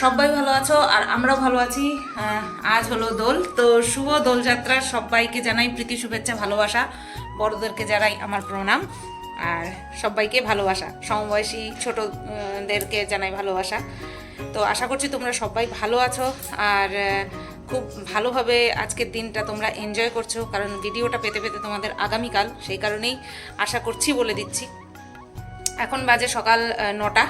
সবাই ভালো আছো আর আমরাও ভালো আছি। আজ হলো দোল। তো শুভ দোলযাত্রা সবাইকে জানাই প্রীতি, শুভেচ্ছা, ভালোবাসা। বড়দেরকে জানাই আমার প্রণাম। আর সবাইকে ভালোবাসা। সমবয়সী ছোটদেরকে জানাই ভালোবাসা। তো আশা করছি তোমরা সবাই ভালো আছো। আর খুব ভালোভাবে আজকের দিনটা তোমরা এনজয় করছ। কারণ ভিডিওটা পেতে পেতে তোমাদের আগামীকাল, সেই কারণেই আশা করছি বলে দিচ্ছি। এখন বাজে সকাল নটা।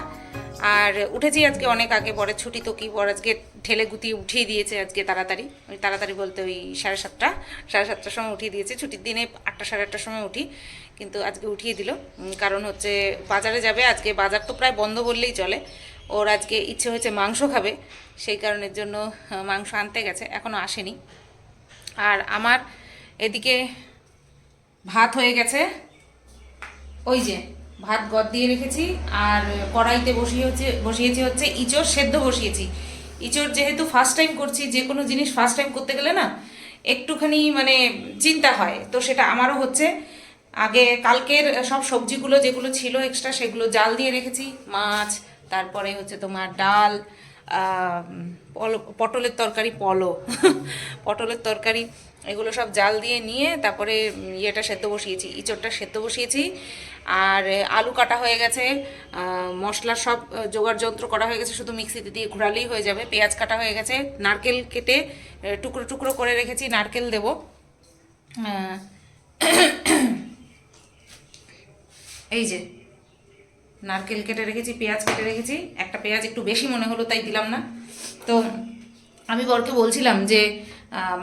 আর উঠেছি আজকে অনেক আগে পরে ছুটি তো কি, পর আজকে ঠেলে গুতিয়ে উঠিয়ে দিয়েছে আজকে তাড়াতাড়ি। ওই তাড়াতাড়ি বলতে ওই সাড়ে সাতটা, সাড়ে সাতটার সময় উঠিয়ে দিয়েছে। ছুটির দিনে আটটা, সাড়ে আটটার সময় উঠি, কিন্তু আজকে উঠিয়ে দিল। কারণ হচ্ছে বাজারে যাবে, আজকে বাজার তো প্রায় বন্ধ বললেই চলে। ওর আজকে ইচ্ছে হয়েছে মাংস খাবে, সেই কারণের জন্য মাংস আনতে গেছে এখনও আসেনি। আর আমার এদিকে ভাত হয়ে গেছে। ওই যে ভাত গদ দিয়ে রেখেছি, আর কড়াইতে বসিয়ে হচ্ছে, বসিয়েছি হচ্ছে ইঁচড় সেদ্ধ বসিয়েছি। ইঁচড় যেহেতু ফার্স্ট টাইম করছি, যে কোনো জিনিস ফার্স্ট টাইম করতে গেলে না, একটুখানি মানে চিন্তা হয়। তো সেটা আমারও হচ্ছে। আগে কালকের সব সবজিগুলো যেগুলো ছিল এক্সট্রা সেগুলো জাল দিয়ে রেখেছি। মাছ, তারপরে হচ্ছে তোমার ডাল পটলের তরকারি, পলো, পটলের তরকারি, এগুলো সব জাল দিয়ে নিয়ে তারপরে ইয়েটা সেদ্ধ বসিয়েছি, ইঁচড়টা সেদ্ধ বসিয়েছি। আর আলু কাটা হয়ে গেছে। মশলা সব জোগাড় যন্ত্র করা হয়ে গেছে, শুধু মিক্সিতে দিয়ে ঘোরালেই হয়ে যাবে। পেঁয়াজ কাটা হয়ে গেছে, নারকেল কেটে টুকরো টুকরো করে রেখেছি, নারকেল দেবো। এই যে, নারকেল কেটে রেখেছি, পেঁয়াজ কেটে রেখেছি। একটা পেঁয়াজ একটু বেশি মনে হলো, তাই দিলাম না। তো, আমি বরকে বলছিলাম যে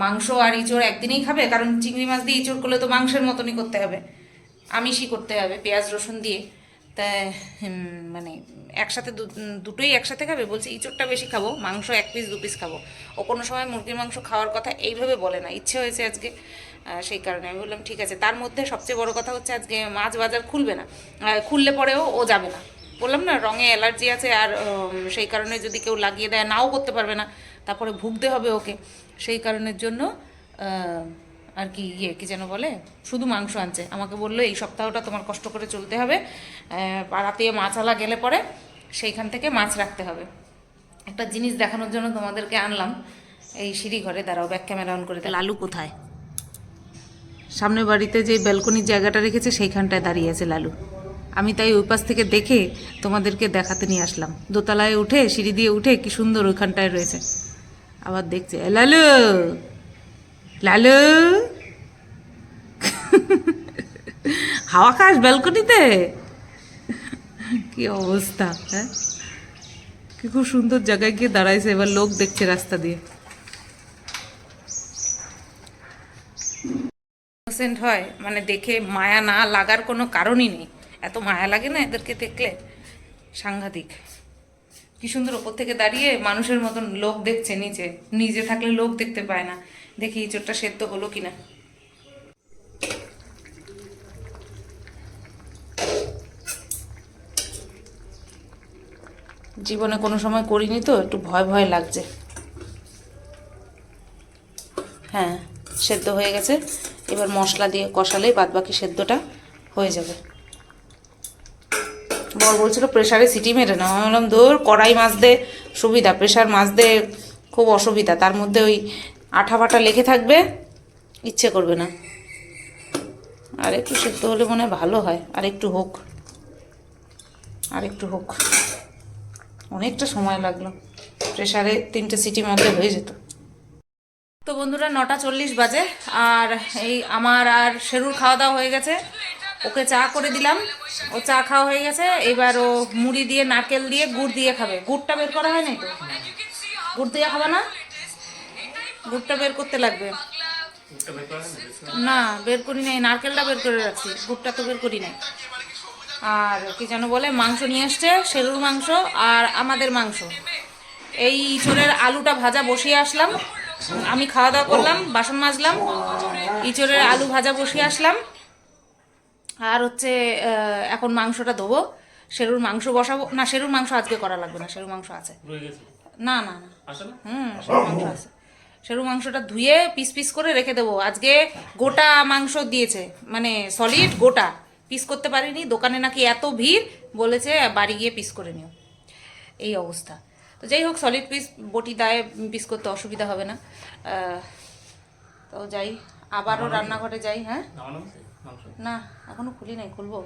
মাংস আর ইঁচড় একদিনেই খাবে, কারণ চিংড়ি মাছ দিয়ে ইঁচড় করলে তো মাংসের মতনই করতে হবে। আমিষই করতে হবে, পেঁয়াজ, রসুন দিয়ে। তা মানে একসাথে দুটোই একসাথে খাবে? বলছে, ইঁচড়টা বেশি খাব, মাংস এক পিস দু পিস খাব। ও কোনো সময় মুরগির মাংস খাওয়ার কথা এইভাবে বলে না, ইচ্ছে হয়েছে আজকে। সেই কারণে আমি বললাম, ঠিক আছে। তার মধ্যে সবচেয়ে বড় কথা হচ্ছে আজকে মাছ বাজার খুলবে না। খুললে পরেও ও যাবে না। বললাম না, রঙে অ্যালার্জি আছে আর সেই কারণে যদি কেউ লাগিয়ে দেয়, নাও করতে পারবে না। তারপরে ভুগতে হবে ওকে। সেই কারণের জন্য আর কি ইয়ে কি যেন বলে? শুধু মাংস আনছে। আমাকে বলল, এই সপ্তাহটা তোমার কষ্ট করে চলতে হবে। পাড়াতে মাছালা গেলে পরে সেইখান থেকে মাছ রাখতে হবে। একটা জিনিস দেখানোর জন্য তোমাদেরকে আনলাম। এই সিঁড়ি ঘরে, দাঁড়াও ব্যাক ক্যামেরা অন করে লালু কোথায়? সামনের বাড়িতে যে ব্যালকনির জায়গাটা রেখেছে, সেইখানটায় দাঁড়িয়ে আছে লালু। আমি তাই ওই পাশ থেকে দেখে তোমাদেরকে দেখাতে নিয়ে আসলাম। দোতলায় উঠে, সিঁড়ি দিয়ে উঠে, কি সুন্দর ওইখানটায় রয়েছে। আবার দেখছে লালু! লালু। হাওয়া খাস ব্যালকনিতে? কি অবস্থা হ্যাঁ? কি খুব সুন্দর জায়গায় গিয়ে দাঁড়াইছে, এবার লোক দেখছে রাস্তা দিয়ে। হয় মানে দেখে মায়া না লাগার কোনো কারণই নেই। এত মায়া লাগে না এদেরকে দেখলে? সাংঘাতিক। কি সুন্দর ওপর থেকে দাঁড়িয়ে মানুষের মতন লোক দেখছে নিচে। নিজে থাকলে লোক দেখতে পায় না। দেখি চোরটা সেদ্ধ হলো কিনা। জীবনে কোনো সময় করিনি তো, একটু ভয় ভয় লাগছে। হ্যাঁ সেদ্ধ হয়ে গেছে। এবার মশলা দিয়ে কষালেই বাদ বাকি সেদ্ধটা হয়ে যাবে। বর বলছিল প্রেশারে সিটি মেরে না আমি বললাম, দূর, কড়াই মাছ দে সুবিধা প্রেশার মাছ দে খুব অসুবিধা। তার মধ্যে ওই আঠা ফাটা লেগে থাকবে, ইচ্ছে করবে না। আর একটু সেদ্ধ হলে মনে হয় ভালো হয়। আর একটু হোক। আর একটু হোক। অনেকটা সময় লাগল। প্রেশারে তিনটে সিটি মধ্যে হয়ে যেত। তো বন্ধুরা, নটা চল্লিশ বাজে। আর এই আমার আর শেরুর খাওয়া দাওয়া হয়ে গেছে। ওকে চা করে দিলাম। ও চা খাওয়া হয়ে গেছে। এবার ও মুড়ি দিয়ে, নারকেল দিয়ে, গুড় দিয়ে খাবে। গুড়টা বের করা হয় নাই তো? গুড় দিয়ে খাবে না? গুড়টা বের করতে লাগবে। না বের করি নাই নারকেলটা বের করে রাখছি। গুড়টা তো বের করি নাই। আর কি যেন বলে মাংস নিয়ে আসছে শেরুর মাংস আর আমাদের মাংস। এই ইঁচড়ের আলুটা ভাজা বসিয়ে আসলাম। আমি খাওয়া দাওয়া করলাম বাসন মাজলাম ইঁচড়ের আলু ভাজা বসিয়ে আসলাম। আর হচ্ছে এখন মাংসটা দেবো শেরুর মাংস বসাবো। না শেরুর মাংস আজকে করা লাগবে না শেরুর মাংস আছে। না না না। হুম মাংস আছে। শেরু মাংসটা ধুয়ে পিস পিস করে রেখে দেবো। আজকে গোটা মাংস দিয়েছে মানে সলিড গোটা। পিস করতে পারিনি দোকানে নাকি এত ভিড় বলেছে বাড়ি গিয়ে পিস করে নিও। এই অবস্থা। তো যাই হোক সলিড পিস বটি দায়ে পিস করতে অসুবিধা হবে না। তো যাই আবারও রান্নাঘরে যাই হ্যাঁ? না এখনও খুলি নাই খুলবো।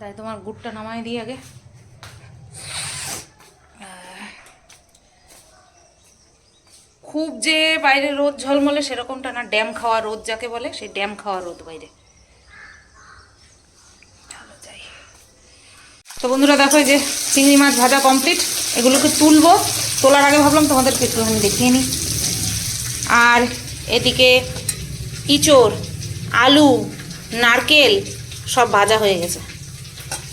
তাই তোমার গুড়টা নামাই দিই আগে। খুব যে বাইরে রোদ ঝলমলে সেরকমটা না, ড্যাম খাওয়া রোদ যাকে বলে, সেই ড্যাম খাওয়া রোদ বাইরে। তো বন্ধুরা, দেখো যে চিংড়ি মাছ ভাজা কমপ্লিট এগুলোকে তুলবো। তোলার আগে ভাবলাম তোমাদেরকে একটুখানি দেখিয়ে নিই। আর এদিকে ইঁচড়, আলু, নারকেল সব ভাজা হয়ে গেছে।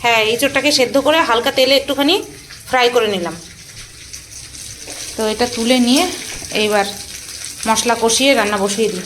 হ্যাঁ ইঁচড়টাকে সেদ্ধ করে হালকা তেলে একটুখানি ফ্রাই করে নিলাম। তো এটা তুলে নিয়ে এইবার মশলা কষিয়ে রান্না বসিয়ে দিই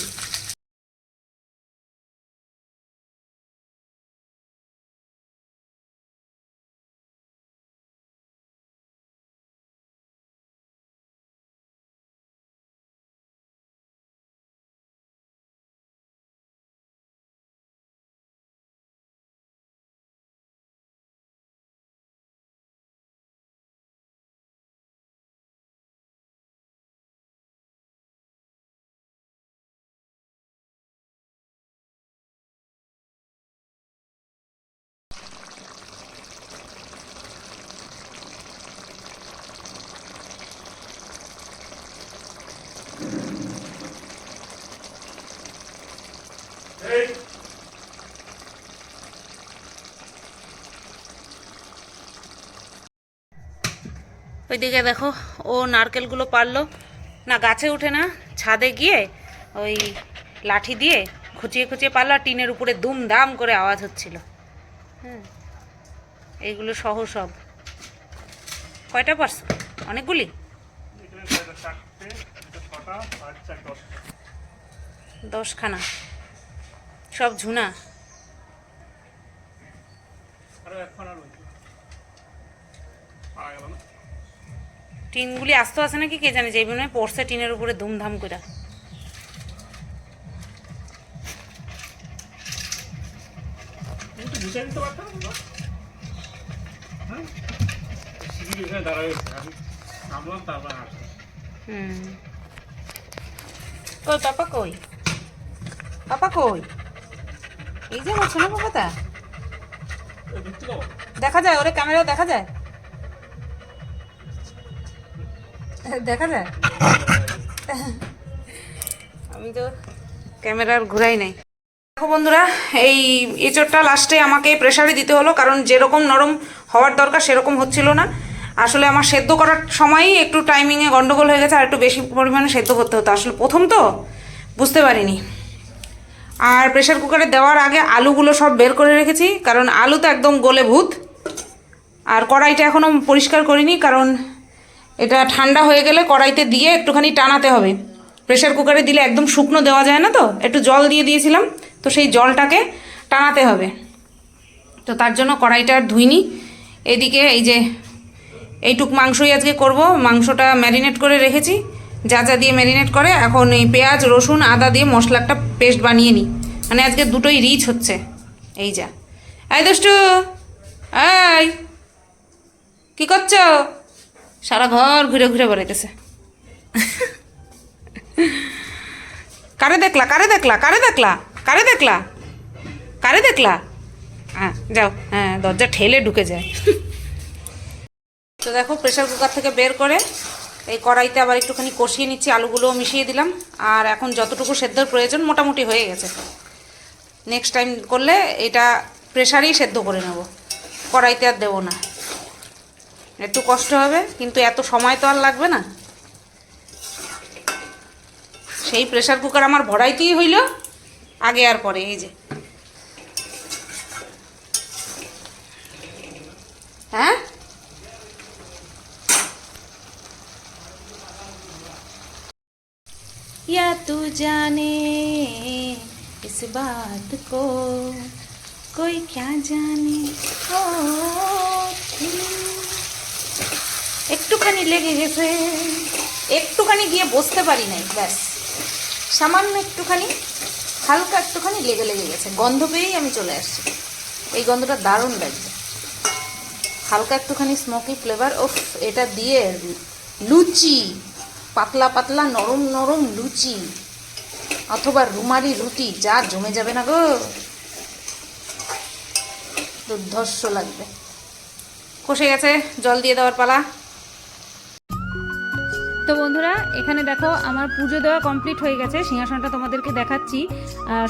ওইদিকে দেখো, ও নারকেলগুলো পারল। না, গাছে উঠে না, ছাদে গিয়ে ওই লাঠি দিয়ে খুঁচিয়ে খুঁচিয়ে পারল, আর টিনের উপরে দুম দাম করে আওয়াজ হচ্ছিল। হ্যাঁ এইগুলো সহ সব। কয়টা পারছ অনেকগুলি? দশখানা। সব ঝুনা। আর রয়েছে। পাওয়া গেল না? টিনগুলি আস্ত আছে নাকি কে জানে, যেই হয় পড়ছে টিনের উপরে ধুমধাম করে পাপা কই? পাপা কই? এই যে পাবো দেখা যায়, ওরে ক্যামেরা দেখা যায়? দেখা যায়? আমি তো ক্যামেরার ঘুরাই নাই। দেখো বন্ধুরা, এই এঁচড়টা লাস্টে আমাকে প্রেসারে দিতে হলো, কারণ যেরকম নরম হওয়ার দরকার সেরকম হচ্ছিল না। আসলে আমার সেদ্ধ করার সময়ই একটু টাইমিংয়ে গন্ডগোল হয়ে গেছে, আর একটু বেশি পরিমাণে সেদ্ধ করতে হতো। আসলে প্রথম তো, বুঝতে পারিনি। আর প্রেসার কুকারে দেওয়ার আগে আলুগুলো সব বের করে রেখেছি, কারণ আলু তো একদম গলে ভূত। আর কড়াইটা এখনও পরিষ্কার করিনি, কারণ এটা ঠান্ডা হয়ে গেলে কড়াইতে দিয়ে একটুখানি টানাতে হবে। প্রেসার কুকারে দিলে একদম শুকনো দেওয়া যায় না তো? একটু জল দিয়ে দিয়েছিলাম, তো সেই জলটাকে টানাতে হবে। তো তার জন্য কড়াইটা আর ধুইনি। এদিকে এই যে এইটুক মাংসই আজকে করব। মাংসটা ম্যারিনেট করে রেখেছি। যা যা দিয়ে ম্যারিনেট করে, এখন এই পেঁয়াজ, রসুন, আদা দিয়ে মশলা একটা পেস্ট বানিয়ে নিই মানে আজকে দুটোই রিচ হচ্ছে। এই যা। এই দুষ্টু, এই, কী করছ? সারা ঘর ঘুরে ঘুরে বেড়াইতেছে। কারে দেখলা কারে দেখলা কারে দেখলা কারে দেখলা কারে দেখলা? হ্যাঁ যাও হ্যাঁ দরজা ঠেলে ঢুকে যায়। তো দেখো প্রেশার কুকার থেকে বের করে এই কড়াইতে আবার একটুখানি কষিয়ে নিচ্ছি, আলুগুলোও মিশিয়ে দিলাম। আর এখন যতটুকু সেদ্ধর প্রয়োজন মোটামুটি হয়ে গেছে। নেক্সট টাইম করলে এটা প্রেশারেই সেদ্ধ করে নেব। কড়াইতে আর দেবো না। একটু কষ্ট হবে কিন্তু এত সময় তো আর লাগবে না সেই প্রেসার কুকার আমার ভরাইতেই হইল আগে আর পরে এই যে হ্যাঁ या तू जाने इस बात को कोई क्या जाने ओ दिल। একটুখানি লেগে গেছে। একটুখানি গিয়ে বসতে পারি নাই, ব্যাস। সামান্য একটুখানি, হালকা একটুখানি লেগে লেগে গেছে। গন্ধ পেয়েই আমি চলে আসছি। এই গন্ধটা দারুণ লাগছে। হালকা একটুখানি স্মোকি ফ্লেভার ও এটা দিয়ে লুচি, পাতলা পাতলা নরম নরম লুচি, অথবা রুমালি রুটি, যা জমে যাবে না গো। দুর্ধর্ষ লাগবে। কষে গেছে, জল দিয়ে দেওয়ার পালা। তো বন্ধুরা, এখানে দেখো আমার পুজো দেওয়া কমপ্লিট হয়ে গেছে, সিংহাসনটা তোমাদেরকে দেখাচ্ছি।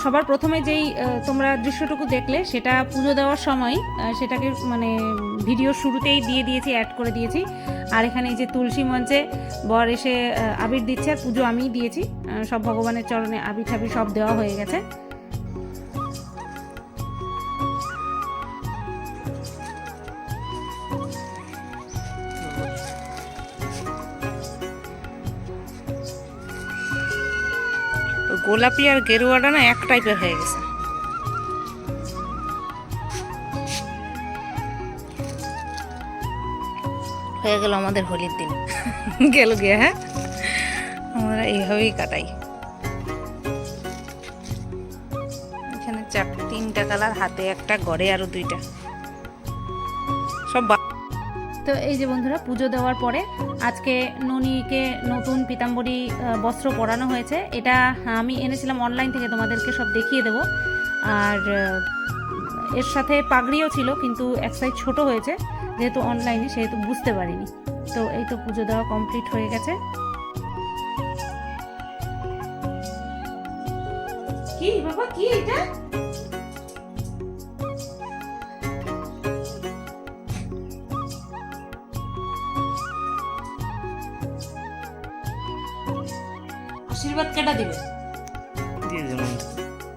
সবার প্রথমে যেই তোমরা দৃশ্যটুকু দেখলে, সেটা পুজো দেওয়ার সময় সেটাকে মানে ভিডিও শুরুতেই দিয়ে দিয়েছি অ্যাড করে দিয়েছি। আর এখানে এই যে তুলসী মঞ্চে বর এসে আবির দিচ্ছে, পুজো আমিই দিয়েছি। সব ভগবানের চরণে আবির ঠাবির সব দেওয়া হয়ে গেছে। গোলাপি আর গেরুয়াটা না এক টাইপের হয়ে গেছে। হয়ে গেল আমাদের হোলির দিন। গেল গিয়ে হ্যাঁ? আমরা এইভাবেই কাটাই। এখানে চার, তিনটা কালার, হাতে একটা গড়ে আরও দুইটা। সব তো এই যে বন্ধুরা, পুজো দেওয়ার পরে আজকে ননিকে নতুন পিতাম্বরী বস্ত্র পরানো হয়েছে। এটা আমি এনেছিলাম অনলাইন থেকে, তোমাদেরকে সব দেখিয়ে দেবো। আর এর সাথে পাগড়িও ছিল, কিন্তু এক সাইজ ছোট হয়েছে, যেহেতু অনলাইনে সেহেতু বুঝতে পারিনি। তো এই তো পুজো দেওয়া কমপ্লিট হয়ে গেছে। কি বাবা, কি এটা? কেটা দিবে। দিয়ে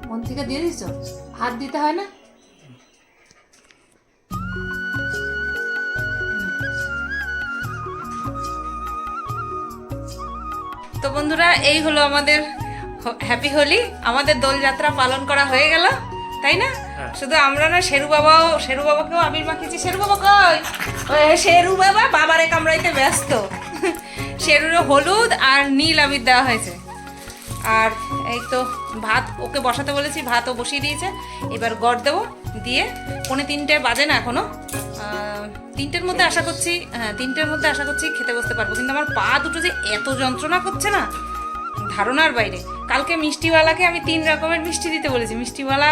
মন থেকে দিয়ে দিছ হাত দিতে হয় না? তো বন্ধুরা এই হলো আমাদের হ্যাপি হোলি আমাদের দোলযাত্রা পালন করা হয়ে গেল তাই না? হ্যাঁ। শুধু আমরা না শেরু বাবাও শেরু বাবাকেও আবির মাখিয়েছি। শেরু বাবা কই? শেরু বাবা বাবারে কামড়াইতে ব্যস্ত। শেরুরে হলুদ আর নীল আবির দেওয়া হয়েছে। আর এই তো ভাত ওকে বসাতে বলেছি ভাতও বসিয়ে দিয়েছে। এবার গড় দেবো দিয়ে পৌনে তিনটে বাজে না এখনও। আহ, তিনটের মধ্যে আশা করছি হ্যাঁ তিনটের মধ্যে আশা করছি খেতে বসতে পারব। কিন্তু আমার পা দুটো যে এত যন্ত্রণা করছে না ধারণার বাইরে। কালকে মিষ্টিওয়ালাকে আমি তিন রকমের মিষ্টি দিতে বলেছি। মিষ্টিওয়ালা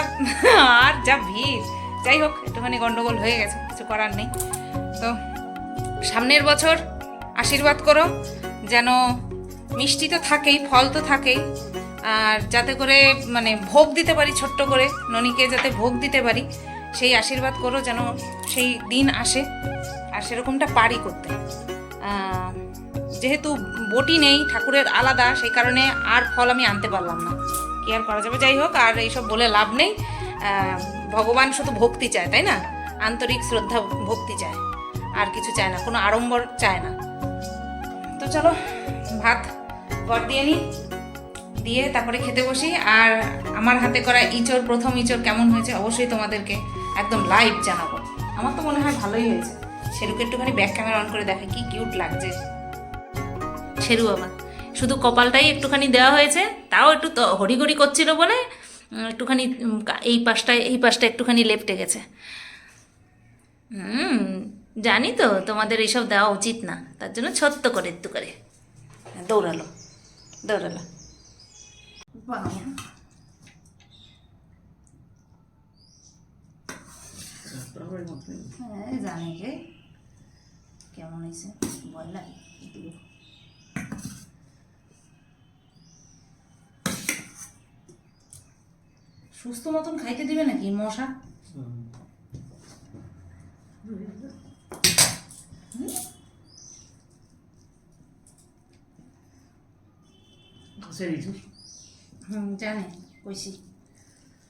আর যা ভিড়। যাই হোক একটুখানি গন্ডগোল হয়ে গেছে কিছু করার নেই। তো সামনের বছর আশীর্বাদ করো যেন মিষ্টি তো থাকেই, ফল তো থাকেই। আর যাতে করে মানে ভোগ দিতে পারি ছোট্ট করে, ননীকে যাতে ভোগ দিতে পারি, সেই আশীর্বাদ করো যেন সেই দিন আসে। আর সেরকমটা পারি করতে। যেহেতু বটি নেই, ঠাকুরের আলাদা, সেই কারণে আর ফল আমি আনতে পারলাম না। কি আর করা যাবে? যাই হোক, আর এইসব বলে লাভ নেই। ভগবান শুধু ভক্তি চায়, তাই না? আন্তরিক শ্রদ্ধা, ভক্তি চায়। আর কিছু চায় না, কোনো আড়ম্বর চায় না। তো চলো, ভাত গড় দিয়ে নিই, দিয়ে তারপরে খেতে বসি। আর আমার হাতে করা ইঁচড়, প্রথম ইঁচড় কেমন হয়েছে অবশ্যই তোমাদেরকে একদম লাইভ জানাব। আমার তো মনে হয় ভালোই হয়েছে। সেরুকে একটুখানি ব্যাক ক্যামেরা অন করে দেখে কি কিউট লাগছে। সেরু বাবা শুধু কপালটাই একটুখানি দেওয়া হয়েছে, তাও একটু হরিগড়ি করছিল বলে একটুখানি এই পাশটায়, এই পাশটা একটুখানি লেপটে গেছে। হুম, জানি তো তোমাদের এইসব দেওয়া উচিত না, তার জন্য ছোট্ট করে একটু করে। দৌড়ালো। দৌড়ালো হ্যাঁ জানি রে। কেমন হয়েছে? বল না সুস্থ মতন খাইতে দিবে নাকি মশা? ঘষে দিয়েছিস হুম জানে কইছি।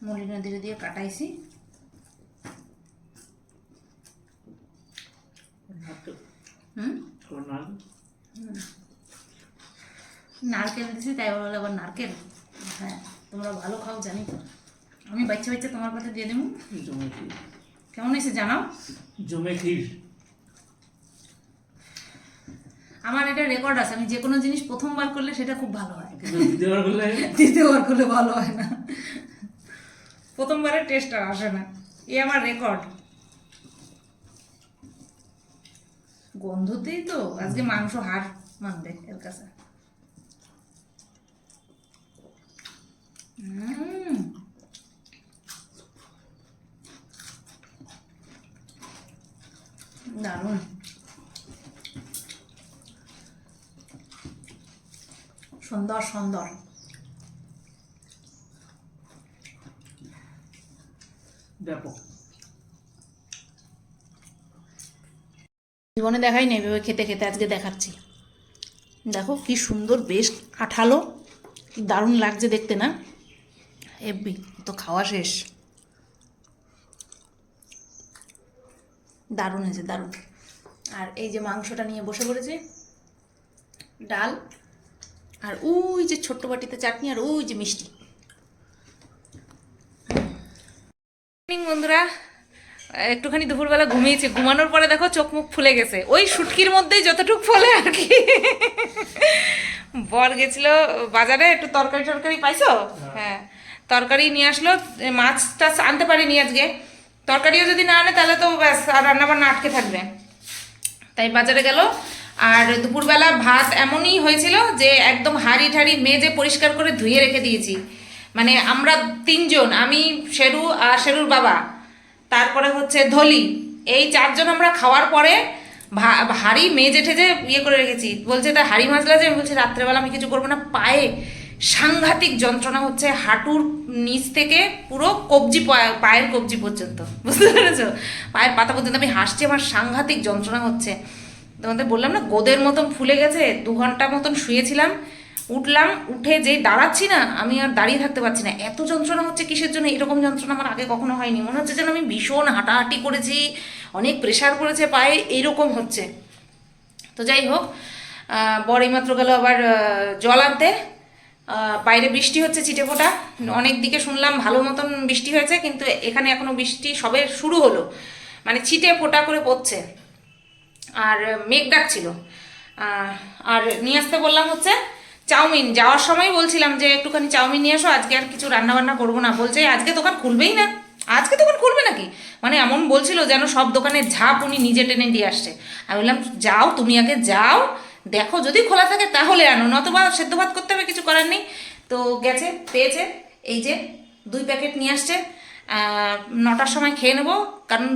মুড়ি নদীরে দিয়ে কাটাইছি। হুম? নারকেল দিছি তাই বলে আবার নারকেল? হ্যাঁ তোমরা ভালো খাও জানি। তো আমি বাচ্চা বাচ্চা তোমার কাছে দিয়ে দেবো। কেমন হয়েছে জানাও? জমে ক্ষীর। আমার এটা রেকর্ড আছে আমি যে কোনো জিনিস প্রথমবার করলে সেটা খুব ভালো হয়। দ্বিতীয়বার করলে দ্বিতীয়বার করলে ভালো হয় না। প্রথমবারের টেস্ট আর আসে না। এ আমার রেকর্ড গন্ধতেই তো আজকে মাংস হার মানবে এর কাছে। দারুণ। সুন্দর সুন্দর। ব্যাপক জীবনে দেখাই নেই এভাবে খেতে খেতে আজকে দেখাচ্ছি। দেখো কি সুন্দর বেশ আঠালো কি দারুণ লাগছে দেখতে না? এব্বি তো খাওয়া শেষ। দারুণ হয়েছে দারুণ। আর এই যে মাংসটা নিয়ে বসে পড়েছে ডাল আর ওই যে ছোট্ট বাটিতে চাটনি আর ওই যে মিষ্টি। বন্ধুরা একটুখানি দুপুরবেলা ঘুমিয়েছি। ঘুমানোর পরে দেখো চোখ মুখ ফুলে গেছে। ওই শুটকির মধ্যেই যতটুকু ফলে আর কি। বর গেছিল বাজারে একটু তরকারি টরকারি পাইছো? হ্যাঁ। তরকারি নিয়ে আসলো। মাছ টাছ আনতে পারিনি আজকে। তরকারিও যদি না আনে তাহলে তো ব্যাস আর রান্নাবান্না আটকে থাকবে। তাই বাজারে গেল। আর দুপুরবেলা ভাত এমনই হয়েছিল যে একদম হাড়ি ঠাড়ি মেজে পরিষ্কার করে ধুয়ে রেখে দিয়েছি। মানে আমরা তিনজন, আমি, শেরু আর শেরুর বাবা। তারপরে হচ্ছে ধলি। এই চারজন আমরা খাওয়ার পরে হাড়ি মেজে ঠেজে ইয়ে করে রেখেছি। বলছে, তা হাড়ি মাজলা যে? বলছি, রাত্রেবেলা আমি কিছু করব না। পায়ে সাংঘাতিক যন্ত্রণা হচ্ছে হাঁটুর নিচ থেকে পুরো কবজি পায়ের কবজি পর্যন্ত। বুঝতে পেরেছ? পায়ের পাতা পর্যন্ত। আমি হাসছি, আমার সাংঘাতিক যন্ত্রণা হচ্ছে। তোমাদের বললাম না, গোদের মতন ফুলে গেছে, দু ঘণ্টা মতন শুয়েছিলাম, উঠলাম, উঠে যেই দাঁড়াচ্ছি না, আমি আর দাঁড়িয়ে থাকতে পারছি না। এত যন্ত্রণা হচ্ছে কিসের জন্য? এরকম যন্ত্রণা আমার আগে কখনো হয়নি। মনে হচ্ছে যেন আমি ভীষণ হাঁটাহাঁটি করেছি, অনেক প্রেশার পড়েছে পায়ে এইরকম হচ্ছে। তো যাই হোক বর এইমাত্র গেল আবার জল আনতে। বাইরে বৃষ্টি হচ্ছে চিটে ফোটা। অনেক দিকে শুনলাম ভালো মতন বৃষ্টি হয়েছে, কিন্তু এখানে এখনও বৃষ্টি সবে শুরু হলো। মানে ছিটে ফোটা করে পড়ছে। আর মেঘ ডাকছিল। আর নিয়ে আসতে বললাম হচ্ছে চাউমিন। যাওয়ার সময় বলছিলাম যে, একটুখানি চাউমিন নিয়ে আসো আজকে আর কিছু রান্না বান্না করব না। বলছে আজকে দোকান খুলবেই না। আজকে দোকান খুলবে নাকি? মানে এমন বলছিল যেন সব দোকানের ঝাঁপ উনি নিজে টেনে দিয়ে আসছে। আমি বললাম, যাও, তুমি আগে যাও, দেখো যদি খোলা থাকে তাহলে আনো নতবা সেদ্ধ ভাত করতে হবে, কিছু করার নেই। তো গেছে, পেয়েছে, এই যে দুই প্যাকেট নিয়ে আসছে। নটার সময় খেয়ে নেব, কারণ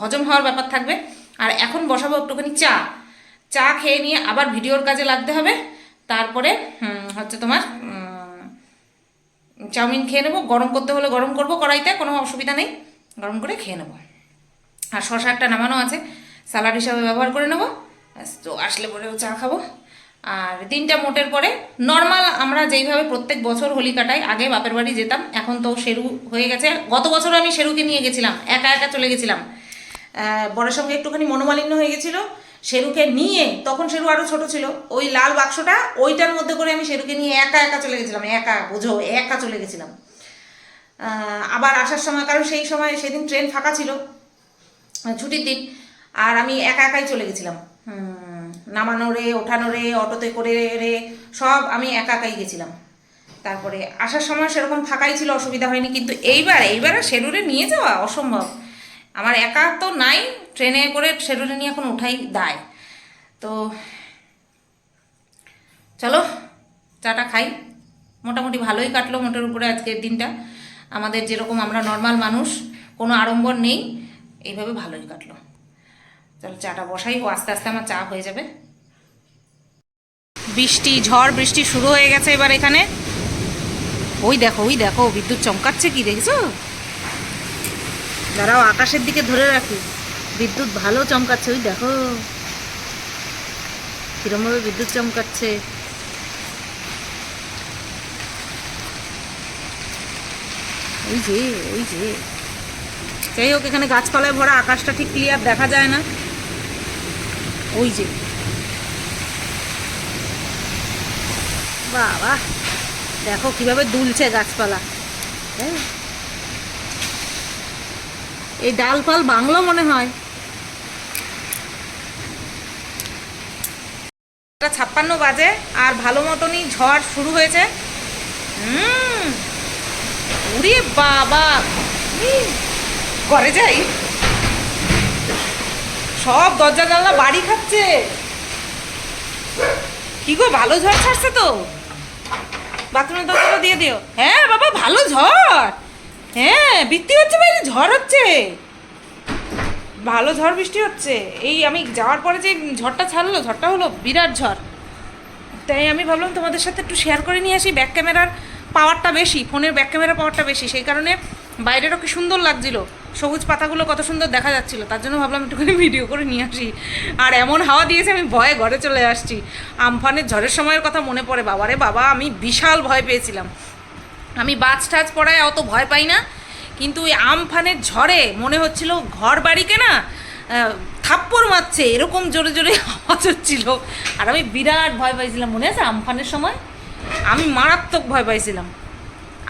হজম হওয়ার ব্যাপার থাকবে। আর এখন বসাবো একটুখানি চা। চা খেয়ে নিয়ে আবার ভিডিওর কাজে লাগতে হবে। তারপরে হচ্ছে তোমার চাউমিন খেয়ে নেব। গরম করতে হলে গরম করব, কড়াইতে কোনো অসুবিধা নেই। গরম করে খেয়ে নেব। আর শশা একটা নামানো আছে, স্যালাড হিসাবে ব্যবহার করে নেব। তো আসলে পরেও চা খাব। আর দিনটা মোটের পরে, নর্মাল আমরা যেইভাবে প্রত্যেক বছর হোলি কাটাই, আগে বাপের বাড়ি যেতাম, এখন তো সেরু হয়ে গেছে। গত বছর আমি সেরুকে নিয়ে গেছিলাম, একা একা চলে গেছিলাম। বরের সঙ্গে একটুখানি মনোমালিন্য হয়ে গেছিল। শেরুকে নিয়ে, তখন শেরু আরও ছোট ছিল। ওই লাল বাক্সটা, ওইটার মধ্যে করে আমি শেরুকে নিয়ে একা একা চলে গেছিলাম। একা, বোঝো, একা চলে গেছিলাম। আবার আসার সময়, কারণ সেই সময় সেদিন ট্রেন ফাঁকা ছিল, ছুটির দিন, আর আমি একা একাই চলে গেছিলাম। নামানো রে, ওঠানো রে, অটোতে করে রে, সব আমি একা একাই গেছিলাম। তারপরে আসার সময় সেরকম ফাঁকাই ছিল, অসুবিধা হয়নি, কিন্তু এইবার এইবার আর শেরুরে নিয়ে যাওয়া অসম্ভব। আমার একা তো নাই, ট্রেনে করে শেরুরে নিয়ে এখন ওঠাই দায়। তো চলো, চাটা খাই। মোটামুটি ভালোই কাটলো মোটের উপরে আজকের দিনটা। আমাদের যেরকম আমরা নর্মাল মানুষ, কোনো আড়ম্বর নেই, এইভাবে ভালোই কাটলো। চলো, চাটা বসাই, ও আস্তে আস্তে আমার চা হয়ে যাবে। বৃষ্টি, ঝড়, বৃষ্টি শুরু হয়ে গেছে এবার এখানে। ওই দেখো ওই দেখো, বিদ্যুৎ চমকাচ্ছে কি দেখছ? দাঁড়াও, আকাশের দিকে ধরে রাখি। বিদ্যুৎ ভালো চমকাচ্ছে, ওই দেখো। কিরমভাবে বিদ্যুৎ চমকাচ্ছে। ওই যে ওই যে। যাই হোক, এখানে গাছপালায় ভরা আকাশটা ঠিক ক্লিয়ার দেখা যায় না। ওই যে। বাবা দেখো কীভাবে দুলছে গাছপালা হ্যাঁ। এই ডাল ফাল বাংলো মনে হয়। ছাপ্পান্ন বাজে আর ভালো মতনই ঝড় শুরু হয়েছে। হুম। বাবা। ঘরে যাই। সব দরজা জানলা বাড়ি খাচ্ছে। কি গো, ভালো ঝড় ছাড়ছে তো? বাথরুমের দরজাটা দিয়ে দিও। হ্যাঁ বাবা, ভালো ঝড়। হ্যাঁ বৃষ্টি হচ্ছে বাইরে ঝড় হচ্ছে। ভালো ঝড় বৃষ্টি হচ্ছে। এই আমি যাওয়ার পরে যে ঝড়টা ছাড়লো, ঝড়টা হলো বিরাট ঝড়। তাই আমি ভাবলাম তোমাদের সাথে একটু শেয়ার করে নিয়ে আসি। ব্যাক ক্যামেরার পাওয়ারটা বেশি, ফোনের ব্যাক ক্যামেরা পাওয়ারটা বেশি। সেই কারণে বাইরেরও কি সুন্দর লাগছিল। সবুজ পাতাগুলো কত সুন্দর দেখা যাচ্ছিল। তার জন্য ভাবলাম একটুখানি ভিডিও করে নিয়ে আসি। আর এমন হাওয়া দিয়েছে, আমি ভয়ে ঘরে চলে আসছি। আমফানের ঝড়ের সময়ের কথা মনে পড়ে। বাবারে বাবা, আমি বিশাল ভয় পেয়েছিলাম। আমি বাজ টাজ পড়ায় অত ভয় পাই না, কিন্তু ওই আমফানের ঝড়ে মনে হচ্ছিল ঘর বাড়িকে না থাপ্পড় মারছে, এরকম জোরে জোরে আওয়াজ হচ্ছিল। আর আমি বিরাট ভয় পাইছিলাম, মনে আছে আমফানের সময়? আমি মারাত্মক ভয় পাইছিলাম।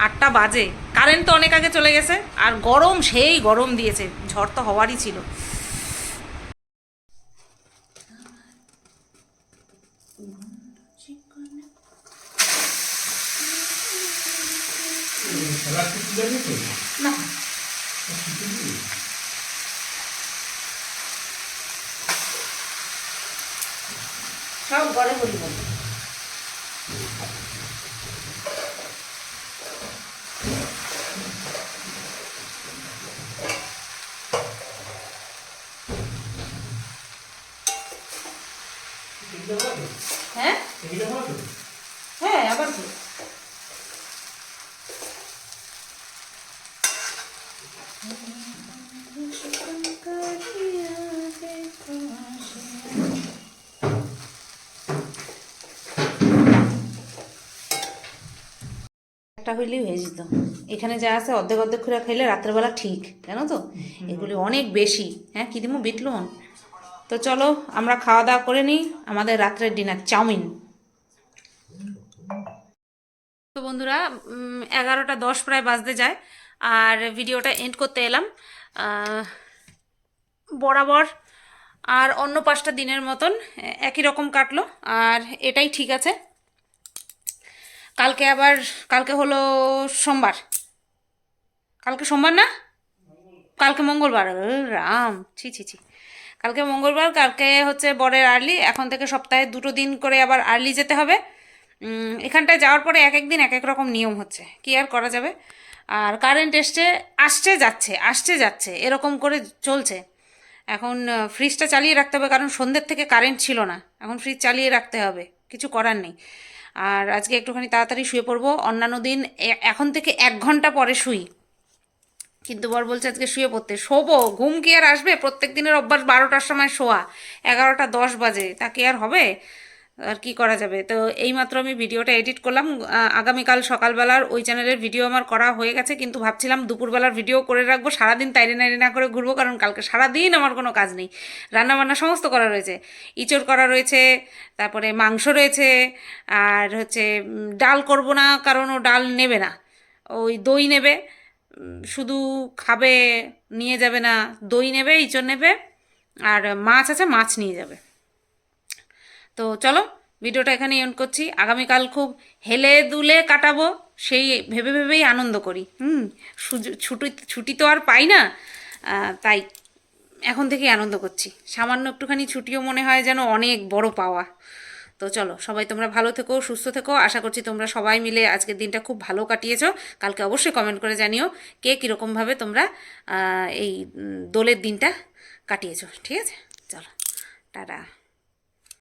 আটটা বাজে, কারেন্ট তো অনেক আগে চলে গেছে, আর গরম, সেই গরম দিয়েছে, ঝড় তো হওয়ারই ছিল না বলি বলি হ্যাঁ? হ্যাঁ আবার কি একটা হইলেই হয়ে যেত। এখানে যা আছে অর্ধেক অর্ধেক করে খাইলে রাত্রেবেলা ঠিক জানো তো? এগুলি অনেক বেশি। হ্যাঁ কি দিমু? বিট লবণ? তো চলো আমরা খাওয়া দাওয়া করে নিই আমাদের রাত্রের ডিনার চাউমিন। তো বন্ধুরা এগারোটা দশ প্রায় বাজতে যায় আর ভিডিওটা এন্ড করতে এলাম। বরাবর আর অন্য পাঁচটা দিনের মতন একই রকম কাটলো আর এটাই ঠিক আছে। কালকে আবার, কালকে হলো সোমবার। কালকে সোমবার না? কালকে মঙ্গলবার। রাম, ছি ছি ছি। কালকে মঙ্গলবার, কালকে হচ্ছে বরের আর্লি এখন থেকে সপ্তাহে দুটো দিন করে আবার আর্লি যেতে হবে। এখানটায় যাওয়ার পরে এক এক দিন এক এক রকম নিয়ম হচ্ছে। কি আর করা যাবে? আর কারেন্ট এসছে, আসছে, যাচ্ছে আসছে, যাচ্ছে, এরকম করে চলছে। এখন ফ্রিজটা চালিয়ে রাখতে হবে, কারণ সন্ধ্যের থেকে কারেন্ট ছিল না। এখন ফ্রিজ চালিয়ে রাখতে হবে। কিছু করার নেই। আর আজকে একটুখানি তাড়াতাড়ি শুয়ে পড়ব। অন্যান্য দিন এখন থেকে এক ঘণ্টা পরে শুই। কিন্তু বর বলছে আজকে শুয়ে পড়তে। শোবো, ঘুম কি আর আসবে? প্রত্যেক দিনের অভ্যাস বারোটার সময় শোয়া। এগারোটা দশ বাজে। তা কি আর হবে? আর কি করা যাবে? তো এইমাত্র আমি ভিডিওটা এডিট করলাম। আগামীকাল সকালবেলার ওই চ্যানেলের ভিডিও আমার করা হয়ে গেছে, কিন্তু ভাবছিলাম দুপুরবেলার ভিডিও করে রাখব। সারাদিন তাইরে নাইরে না করে ঘুরবো, কারণ কালকে সারাদিন আমার কোনো কাজ নেই। রান্নাবান্না সমস্ত করা রয়েছে। ইঁচড় করা রয়েছে, তারপরে মাংস রয়েছে, আর হচ্ছে ডাল করব না, কারণ ও ডাল নেবে না। ওই দই নেবে শুধু খাবে, নিয়ে যাবে না, দই নেবে, ইঁচড় নেবে, আর মাছ আছে, মাছ নিয়ে যাবে। তো চলো, ভিডিওটা এখানে এন্ড করছি। আগামীকাল খুব হেলে দুলে কাটাবো, সেই ভেবে ভেবেই আনন্দ করি। হুম ছুটি ছুটি তো আর পাই না। তাই এখন থেকেই আনন্দ করছি। সামান্য একটুখানি ছুটিও মনে হয় যেন অনেক বড় পাওয়া। তো চলো, সবাই তোমরা ভালো থেকো, সুস্থ থেকো। আশা করছি তোমরা সবাই মিলে আজকের দিনটা খুব ভালো কাটিয়েছো। কালকে অবশ্যই কমেন্ট করে জানিও কে কীরকমভাবে তোমরা এই দোলের দিনটা কাটিয়েছো। ঠিক আছে? চলো, টাটা।